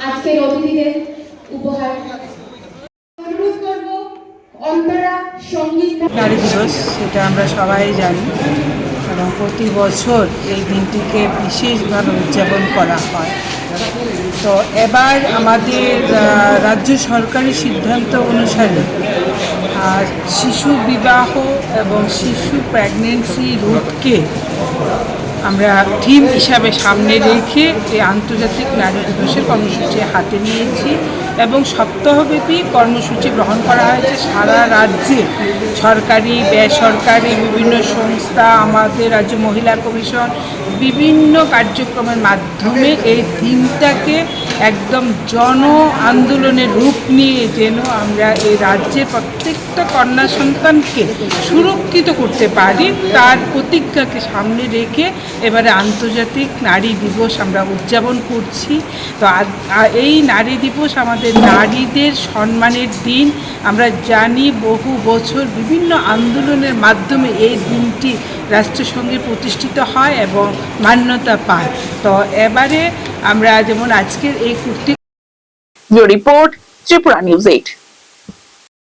আজকের অতিথিদের উপহার। অনুরোধ করব অন্তরা সংগীত নারী দিবস সেটা আমরা সবাই জানি এবং প্রতি বছর এই দিনটিকে বিশেষভাবে উদযাপন করা হয়। তো এবার আমাদের রাজ্য সরকারের সিদ্ধান্ত অনুসারে আহ, শিশু বিবাহ এবং শিশু প্রেগনেন্সি রোধকে আমরা থিম হিসাবে সামনে রেখে এই আন্তর্জাতিক নারী দিবসের কর্মসূচি হাতে নিয়েছি এবং সপ্তাহব্যাপী কর্মসূচি গ্রহণ করা হয়েছে। সারা রাজ্যে সরকারি, বেসরকারি, বিভিন্ন সংস্থা, আমাদের রাজ্য মহিলা কমিশন বিভিন্ন কার্যক্রমের মাধ্যমে এই থিমটাকে একদম জন আন্দোলনের রূপ নিয়ে যেন আমরা এই রাজ্যের প্রত্যেকটা কন্যা সন্তানকে সুরক্ষিত করতে পারি, তার প্রতিজ্ঞাকে সামনে রেখে এবারে আন্তর্জাতিক নারী দিবস আমরা উদযাপন করছি। তো এই নারী দিবস আমাদের নারীদের সম্মানের দিন। আমরা জানি বহু বছর বিভিন্ন আন্দোলনের মাধ্যমে এই দিনটি রাষ্ট্রসংঘে প্রতিষ্ঠিত হয় এবং মান্যতা পায়। তো এবারে আমরা যেমন আজকের এই kurti report Tripura news eight